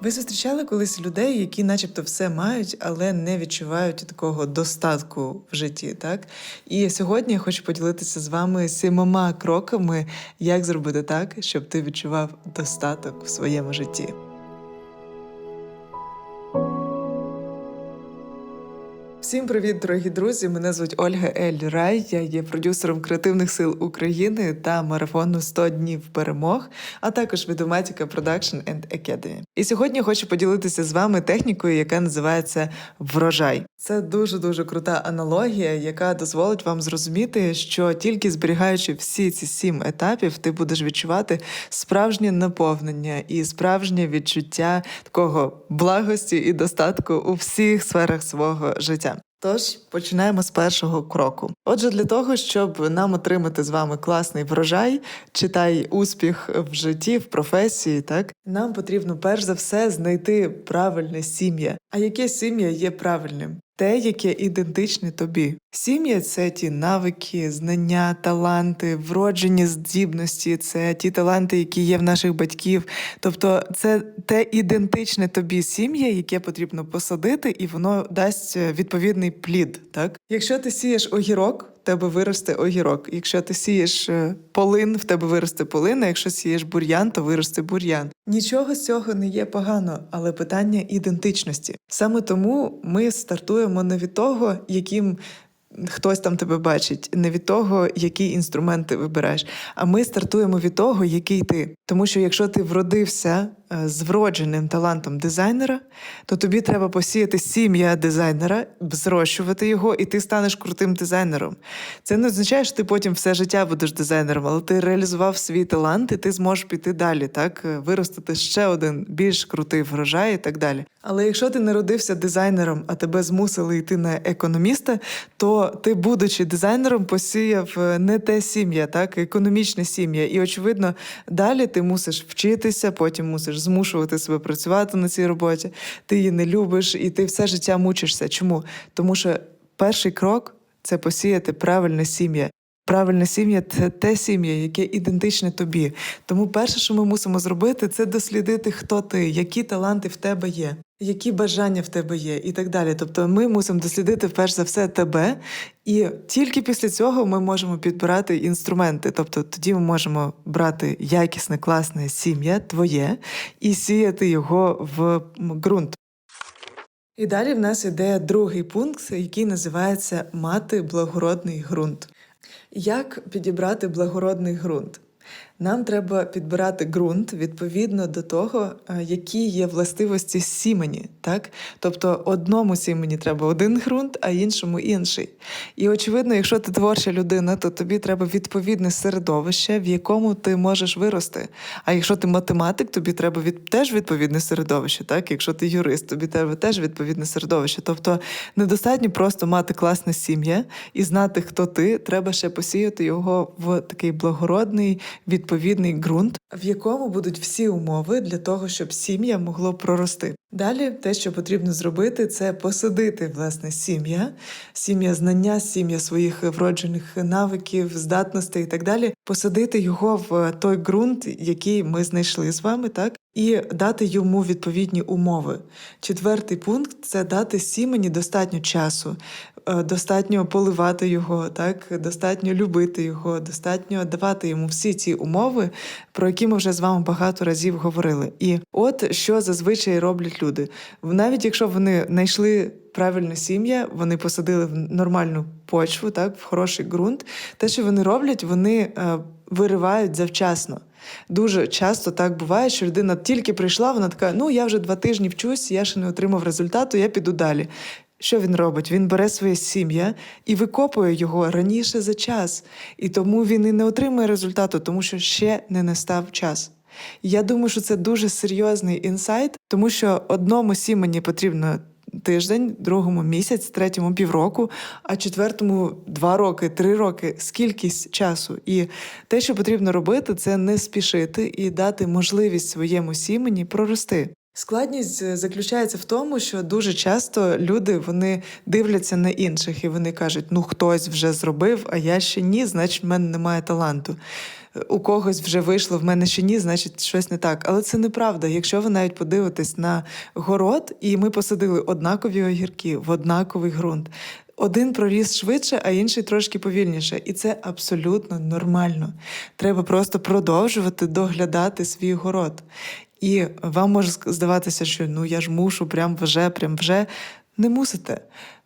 Ви зустрічали колись людей, які, начебто, все мають, але не відчувають такого достатку в житті, так? І сьогодні я хочу поділитися з вами сімома кроками, як зробити так, щоб ти відчував достаток в своєму житті. Всім привіт, дорогі друзі! Мене звуть Ольга Ель Рай. Я є продюсером креативних сил України та марафону «100 днів перемог, а також Videomatica Production and Academy. І сьогодні хочу поділитися з вами технікою, яка називається врожай. Це дуже дуже крута аналогія, яка дозволить вам зрозуміти, що тільки зберігаючи всі ці сім етапів, ти будеш відчувати справжнє наповнення і справжнє відчуття такого благості і достатку у всіх сферах свого життя. Тож починаємо з першого кроку. Отже, для того, щоб нам отримати з вами класний врожай, читай успіх в житті, в професії, так нам потрібно перш за все знайти правильне сім'я. А яке сім'я є правильним? Те, яке ідентичне тобі. Сім'я це ті навики, знання, таланти, вроджені здібності, це ті таланти, які є в наших батьків. Тобто, це те ідентичне тобі сім'я, яке потрібно посадити, і воно дасть е, відповідний плід. Так, якщо ти сієш огірок. В тебе виросте огірок. Якщо ти сієш е, полин, в тебе виросте полин, а якщо сієш бур'ян, то виросте бур'ян. Нічого з цього не є погано, але питання ідентичності. Саме тому ми стартуємо не від того, яким хтось там тебе бачить, не від того, які інструменти вибираєш. А ми стартуємо від того, який ти. Тому що якщо ти вродився з вродженим талантом дизайнера, то тобі треба посіяти сім'я дизайнера, зрощувати його, і ти станеш крутим дизайнером. Це не означає, що ти потім все життя будеш дизайнером, але ти реалізував свій талант, і ти зможеш піти далі, так е, виростити ще один більш крутий врожай і так далі. Але якщо ти не родився дизайнером, а тебе змусили йти на економіста, то ти, будучи дизайнером, посіяв е, не те сім'я, так економічне сім'я. І очевидно, далі ти мусиш вчитися, потім мусиш змушувати себе працювати на цій роботі. Ти її не любиш, і ти все життя мучишся. Чому? Тому що перший крок це посіяти правильне сім'я. Правильне сім'я це те сім'я, яке ідентичне тобі. Тому перше, що ми мусимо зробити, це дослідити, хто ти, які таланти в тебе є, які бажання в тебе є, і так далі. Тобто, ми мусимо дослідити перш за все тебе, і тільки після цього ми можемо підбирати інструменти. Тобто, тоді ми можемо брати якісне, класне сім'я твоє і сіяти його в ґрунт. І далі в нас іде другий пункт, який називається мати благородний ґрунт. Як підібрати благородний ґрунт? Нам треба підбирати ґрунт відповідно до того, е, які є властивості сімені. Так? Тобто одному сімені треба один ґрунт, а іншому інший. І очевидно, якщо ти творча людина, то тобі треба відповідне середовище, в якому ти можеш вирости. А якщо ти математик, тобі треба від... теж відповідне середовище. Так? Якщо ти юрист, тобі треба теж відповідне середовище. Тобто недостатньо просто мати класне сім'я і знати, хто ти, треба ще посіяти його в такий благородний відповідний ґрунт, в якому будуть всі умови для того, щоб сім'я могло прорости. Далі те, що потрібно зробити, це посадити власне сім'я, сім'я знання, сім'я своїх вроджених навиків, здатностей і так далі, посадити його в той ґрунт, який ми знайшли з вами, так. І дати йому відповідні умови. Четвертий пункт це дати сімені достатньо часу, е, достатньо поливати його, так достатньо любити його, достатньо давати йому всі ці умови, про які ми вже з вами багато разів говорили. І от що зазвичай роблять люди. Навіть якщо вони знайшли правильну сім'я, вони посадили в нормальну почву, так, в хороший ґрунт. Те, що вони роблять, вони е, виривають завчасно. Дуже часто так буває, що людина тільки прийшла, вона така: ну я вже два тижні вчусь, я ще не отримав результату, я піду далі. Що він робить? Він бере своє сім'я і викопує його раніше за час. І тому він і не отримує результату, тому що ще не настав час. Я думаю, що це дуже серйозний інсайт, тому що одному сімені потрібно тиждень, другому місяць, третьому півроку, а четвертому два роки, три роки скількись часу. І те, що потрібно робити, це не спішити і дати можливість своєму сімені прорости. Складність е, заключається в тому, що дуже часто люди вони дивляться на інших і вони кажуть: ну хтось вже зробив, а я ще ні, значить в мене немає таланту. У когось вже вийшло, в мене ще ні, значить щось не так. Але це неправда. Якщо ви навіть подивитесь на город, і ми посадили однакові огірки в однаковий ґрунт. Один проріс швидше, а інший трошки повільніше. І це абсолютно нормально. Треба просто продовжувати доглядати свій город. І вам може здаватися, що ну я ж мушу, прям вже, прям вже. Не мусите.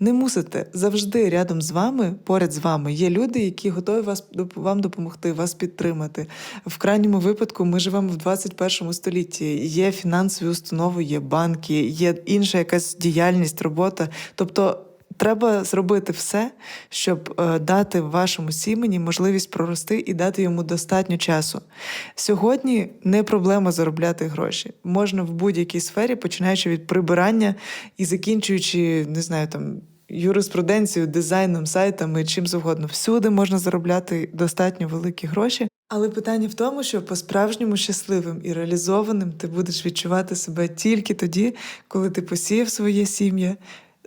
Не мусите. Завжди рядом з вами, поряд з вами, є люди, які готові вас вам допомогти, вас підтримати. В крайньому випадку ми живемо в 21 столітті. Є фінансові установи, є банки, є інша якась діяльність, робота. Тобто Треба зробити все, щоб е, дати вашому сімені можливість прорости і дати йому достатньо часу. Сьогодні не проблема заробляти гроші. Можна в будь-якій сфері, починаючи від прибирання і закінчуючи, не знаю, там. Юриспруденцією, дизайном, сайтами, чим завгодно. Всюди можна заробляти достатньо великі гроші. Але питання в тому, що по-справжньому щасливим і реалізованим ти будеш відчувати себе тільки тоді, коли ти посіяв своє сім'я,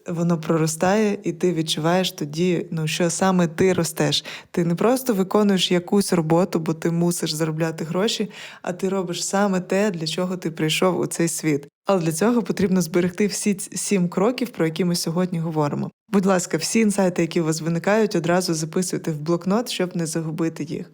воно проростає, і ти відчуваєш тоді, ну що саме ти ростеш. Ти не просто виконуєш якусь роботу, бо ти мусиш заробляти гроші, а ти робиш саме те, для чого ти прийшов у цей світ. Але для цього потрібно зберегти всі сім кроків, про які ми сьогодні говоримо. Будь ласка, всі інсайти, які у вас виникають, одразу записуйте в блокнот, щоб не загубити їх.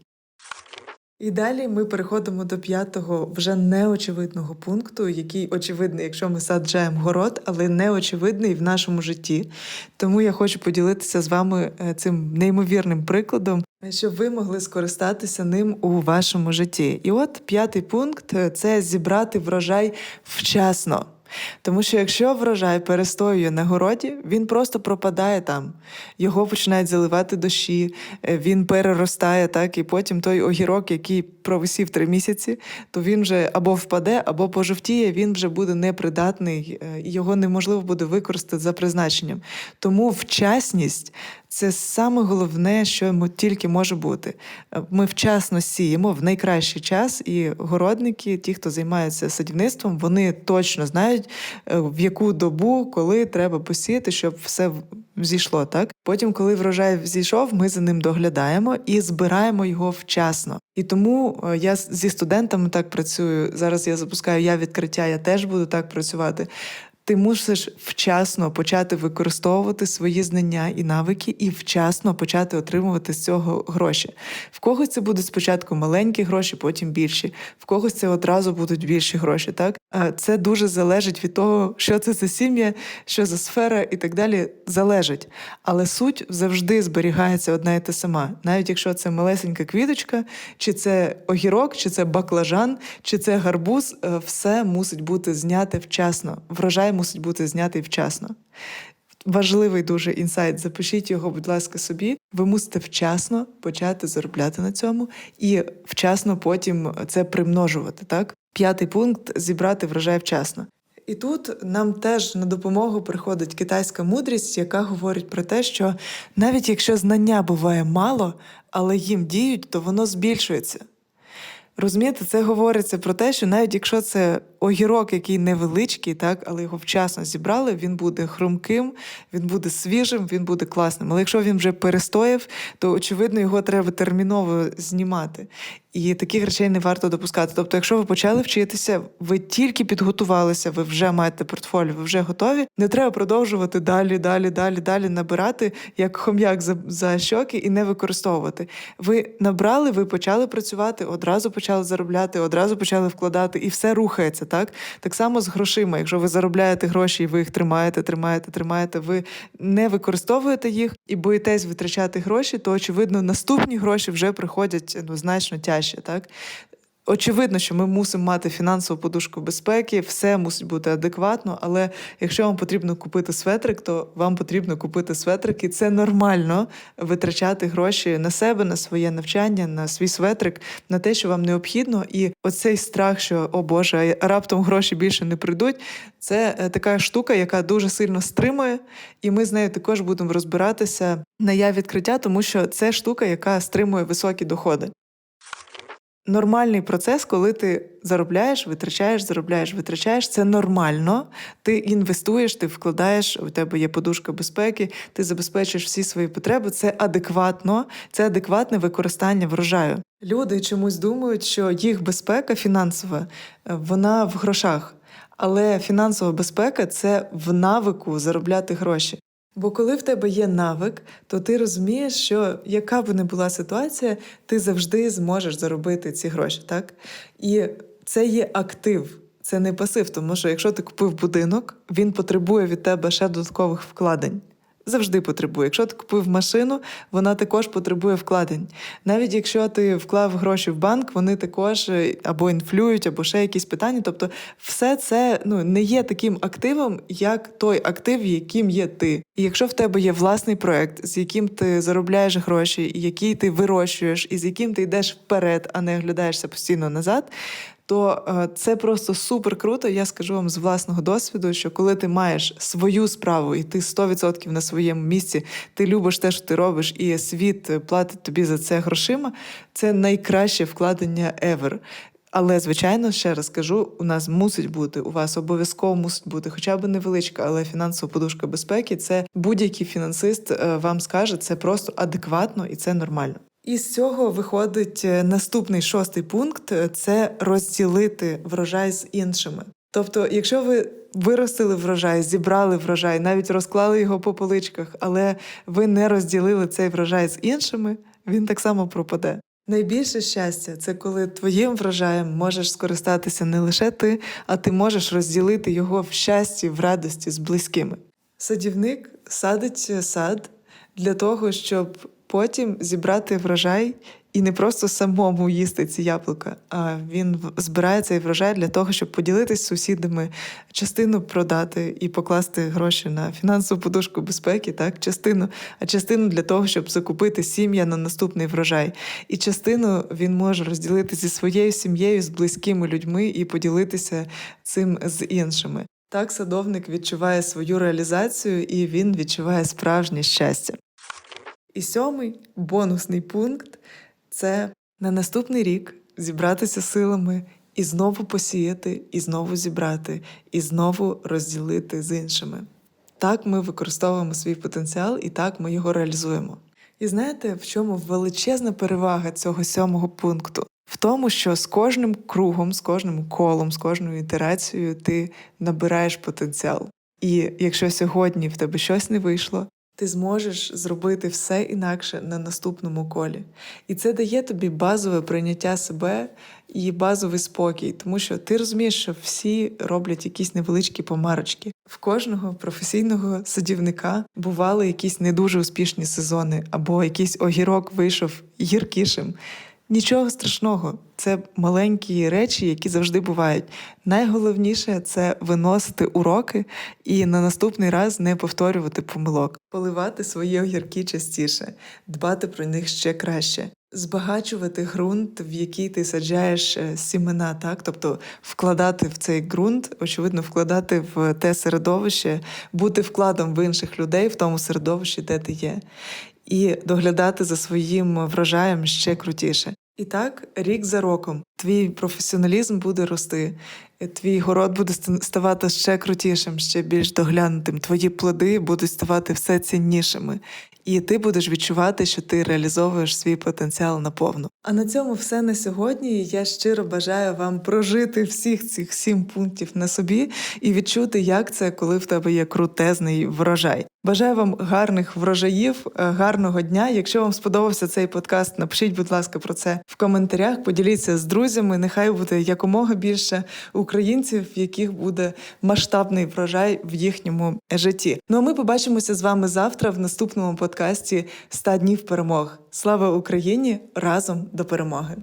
І далі ми переходимо до п'ятого вже неочевидного пункту, який очевидний, якщо ми саджаємо город, але неочевидний в нашому житті. Тому я хочу поділитися з вами е, цим неймовірним прикладом, щоб ви могли скористатися ним у вашому житті. І от п'ятий пункт е, це зібрати врожай вчасно. Тому що якщо врожай перестоює на городі, він просто пропадає там. Його починають заливати дощі, е, він переростає, так, і потім той огірок, який провисів три місяці, то він вже або впаде, або пожовтіє, він вже буде непридатний, е, його неможливо буде використати за призначенням. Тому вчасність це саме головне, що тільки може бути. Е, Ми вчасно сіємо в найкращий час, і городники, ті, хто займається садівництвом, вони точно знають, е, в яку добу, коли треба посіяти, щоб все зійшло. Так потім, коли врожай зійшов, ми за ним доглядаємо і збираємо його вчасно. І тому е, я зі студентами так працюю. Зараз я запускаю я відкриття, я теж буду так працювати. Ти мусиш вчасно почати використовувати свої знання і навики, і вчасно почати отримувати з цього гроші. В когось це будуть спочатку маленькі гроші, потім більші. В когось це одразу будуть більші гроші. Так А це дуже залежить від того, що це за сім'я, що за сфера і так далі. Залежить. Але суть завжди зберігається одна і та сама. Навіть якщо це малесенька квіточка, чи це огірок, чи це баклажан, чи це гарбуз, е, все мусить бути зняте вчасно. Врожай мусить бути знятий вчасно. Важливий дуже інсайт. Запишіть його, будь ласка, собі. Ви мусите вчасно почати заробляти на цьому і вчасно потім це примножувати. Так, п'ятий пункт зібрати врожай вчасно. І тут нам теж на допомогу приходить китайська мудрість, яка говорить про те, що навіть якщо знання буває мало, але їм діють, то воно збільшується. Розумієте, це говориться про те, що навіть якщо це огірок, який невеличкий, так, але його вчасно зібрали, він буде хрумким, він буде свіжим, він буде класним. Але якщо він вже перестояв, то очевидно його треба терміново знімати. І таких речей не варто допускати. Тобто, якщо ви почали вчитися, ви тільки підготувалися, ви вже маєте портфоліо, ви вже готові. Не треба продовжувати далі, далі, далі, далі набирати як хом'як за, за щоки і не використовувати. Ви набрали, ви почали працювати, одразу почали заробляти, одразу почали вкладати, і все рухається. Так так само з грошима. Якщо ви заробляєте гроші, і ви їх тримаєте, тримаєте, тримаєте, ви не використовуєте їх і боїтесь витрачати гроші, то очевидно наступні гроші вже приходять ну значно тяжче. Так Очевидно, що ми мусимо мати фінансову подушку безпеки, все мусить бути адекватно. Але якщо вам потрібно купити светрик, то вам потрібно купити светрик, і це нормально витрачати гроші на себе, на своє навчання, на свій светрик, на те, що вам необхідно. І оцей страх, що о Боже, раптом гроші більше не прийдуть. Це е, така штука, яка дуже сильно стримує, і ми з нею також будемо розбиратися на я відкриття, тому що це штука, яка стримує високі доходи. Нормальний процес, коли ти заробляєш, витрачаєш, заробляєш, витрачаєш. Це нормально. Ти інвестуєш, ти вкладаєш, у тебе є подушка безпеки, ти забезпечуєш всі свої потреби. Це адекватно, це адекватне використання врожаю. Люди чомусь думають, що їх безпека фінансова, вона в грошах. Але фінансова безпека це в навику заробляти гроші. Бо коли в тебе є навик, то ти розумієш, що яка б не була ситуація, ти завжди зможеш заробити ці гроші, так? І це є актив, це не пасив, тому що якщо ти купив будинок, він потребує від тебе ще додаткових вкладень завжди потребує. Якщо ти купив машину, вона також потребує вкладень. Навіть якщо ти вклав гроші в банк, вони також е, або інфлюють, або ще якісь питання. Тобто, все це ну не є таким активом, як той актив, яким є ти. І якщо в тебе є власний проект, з яким ти заробляєш гроші, який ти вирощуєш, і з яким ти йдеш вперед, а не оглядаєшся постійно назад то е, це просто супер круто. Я скажу вам з власного досвіду, що коли ти маєш свою справу і ти 100% на своєму місці, ти любиш те, що ти робиш, і світ платить тобі за це грошима. Це найкраще вкладення ever. Але, звичайно, ще раз кажу, у нас мусить бути, у вас обов'язково мусить бути хоча б невеличка, але фінансова подушка безпеки це будь-який фінансист е, вам скаже, це просто адекватно і це нормально. І з цього виходить е, наступний шостий пункт це розділити врожай з іншими. Тобто, якщо ви виростили врожай, зібрали врожай, навіть розклали його по поличках, але ви не розділили цей врожай з іншими, він так само пропаде. Найбільше щастя це коли твоїм врожаєм можеш скористатися не лише ти, а ти можеш розділити його в щасті, в радості з близькими. Садівник садить сад для того, щоб потім зібрати врожай і не просто самому їсти ці яблука, а він збирає цей врожай для того, щоб поділитися з сусідами, частину продати і покласти гроші на фінансову подушку безпеки, так, частину, а частину для того, щоб закупити сім'я на наступний врожай. І частину він може розділити зі своєю сім'єю, з близькими людьми і поділитися цим з іншими. Так садовник відчуває свою реалізацію і він відчуває справжнє щастя. І сьомий бонусний пункт це на наступний рік зібратися силами і знову посіяти, і знову зібрати, і знову розділити з іншими. Так ми використовуємо свій потенціал і так ми його реалізуємо. І знаєте, в чому величезна перевага цього сьомого пункту? В тому, що з кожним кругом, з кожним колом, з кожною ітерацією ти набираєш потенціал. І якщо сьогодні в тебе щось не вийшло, ти зможеш зробити все інакше на наступному колі. І це дає тобі базове прийняття себе і базовий спокій, тому що ти розумієш, що всі роблять якісь невеличкі помарочки. В кожного професійного садівника бували якісь не дуже успішні сезони, або якийсь огірок вийшов гіркішим. Нічого страшного, це маленькі речі, які завжди бувають. Найголовніше це виносити уроки і на наступний раз не повторювати помилок, поливати свої огірки частіше, дбати про них ще краще, збагачувати ґрунт, в який ти саджаєш е, сімена, так? Тобто вкладати в цей ґрунт, очевидно, вкладати в те середовище, бути вкладом в інших людей в тому середовищі, де ти є і доглядати за своїм врожаєм ще крутіше. І так, рік за роком, твій професіоналізм буде рости, твій город буде ставати ще крутішим, ще більш доглянутим. Твої плоди будуть ставати все ціннішими, і ти будеш відчувати, що ти реалізовуєш свій потенціал наповну. А на цьому все на сьогодні. Я щиро бажаю вам прожити всіх цих сім пунктів на собі і відчути, як це, коли в тебе є крутезний врожай. Бажаю вам гарних врожаїв, е, гарного дня. Якщо вам сподобався цей подкаст, напишіть, будь ласка, про це в коментарях. Поділіться з друзями. Нехай буде якомога більше українців, в яких буде масштабний врожай в їхньому житті. Ну а ми побачимося з вами завтра в наступному подкасті «100 днів перемог. Слава Україні! Разом до перемоги!